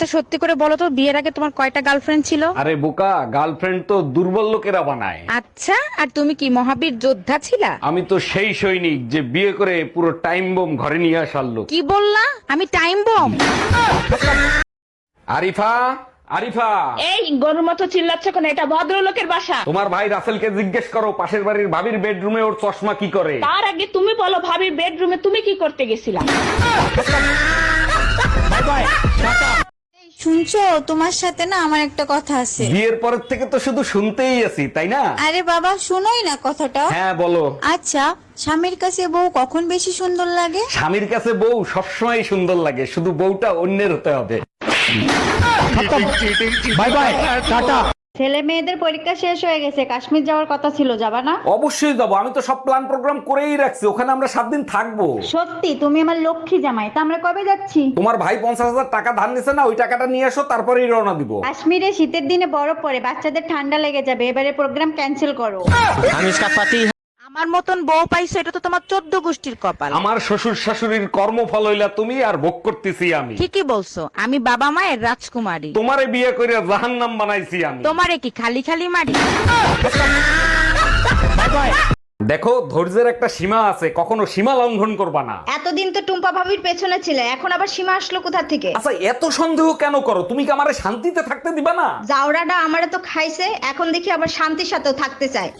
তা সত্যি করে বলো তো বিয়ের আগে তোমার কয়টা গার্লফ্রেন্ড ছিল? আরে বোকা গার্লফ্রেন্ড তো দুর্বল লোকেরা বানায়। আচ্ছা আর তুমি কি মহাবীর যোদ্ধা ছিলা? আমি তো সেই সৈনিক যে বিয়ে করে পুরো টাইম বোম ঘরে নিয়ে আসার লোক। কি বললা? আমি টাইম বম আরিফা আরিফা। এই গরুর মতো চিল্লাচ্ছ কেন? এটা ভদ্রলোকের বাসা। তোমার ভাই রাসেলকে জিজ্ঞেস করো পাশের বাড়ির ভাবির বেডরুমে ওর চশমা কি করে? তার আগে তুমি বলো ভাবির বেডরুমে তুমি কি করতে গেছিলা? শুনছো? তোমার সাথে না আমার একটা কথা আছে। বিয়ের পরের থেকে তো শুধু শুনতেই আছি তাই না? আরে বাবা শুনোই না কথাটা। হ্যাঁ বলো। আচ্ছা স্বামীর কাছে বউ কখন বেশি সুন্দর লাগে? স্বামীর কাছে বউ সবসময় সুন্দর লাগে শুধু বউটা অন্যের হতে হবে। Bye bye tata. ছেলে মেয়েদের পরীক্ষা শেষ হয়ে গেছে কাশ্মীর যাওয়ার কথা ছিল যাবা না? অবশ্যই যাব আমি তো সব প্ল্যান প্রোগ্রাম করেই রাখছি ওখানে আমরা সাত দিন থাকব। সত্যি তুমি আমার লক্ষ্মী জামাই তা আমরা কবে যাচ্ছি? তোমার ভাই পঞ্চাশ হাজার টাকা ধার নিছে না ওই টাকাটা নিয়ে আসো তারপরেই রওনা দিব। কাশ্মীরে শীতের দিনে বরফ পড়ে বাচ্চাদের ঠান্ডা লেগে যাবে এবারে প্রোগ্রাম ক্যান্সেল করো। আমার মতন বউ পাইছো এটা তো তোমার চোদ্দ গোষ্ঠীর কপাল। আমার শ্বশুর শাশুড়ির কর্মফল হইলা তুমি আর ভোগ করতেছি আমি। ঠিকই বলছো আমি বাবা মায়ের রাজকুমারী। তোমারে বিয়ে করে জাহান নাম বানাইছি আমি। তোমারে কি খালি খালি মারি? দেখো ধৈর্যের একটা সীমা আছে কখনো সীমা লঙ্ঘন করবা না। এতদিন তো টুম্পা ভাবির পেছনে ছিলে এখন আবার সীমা আসলো কোথা থেকে? আচ্ছা এত সন্দেহ কেন করো? তুমি কি আমারে শান্তিতে থাকতে দিবা না? জাউরাটা আমারে তো খাইছে এখন দেখি আবার শান্তির সাথেও থাকতে চায়।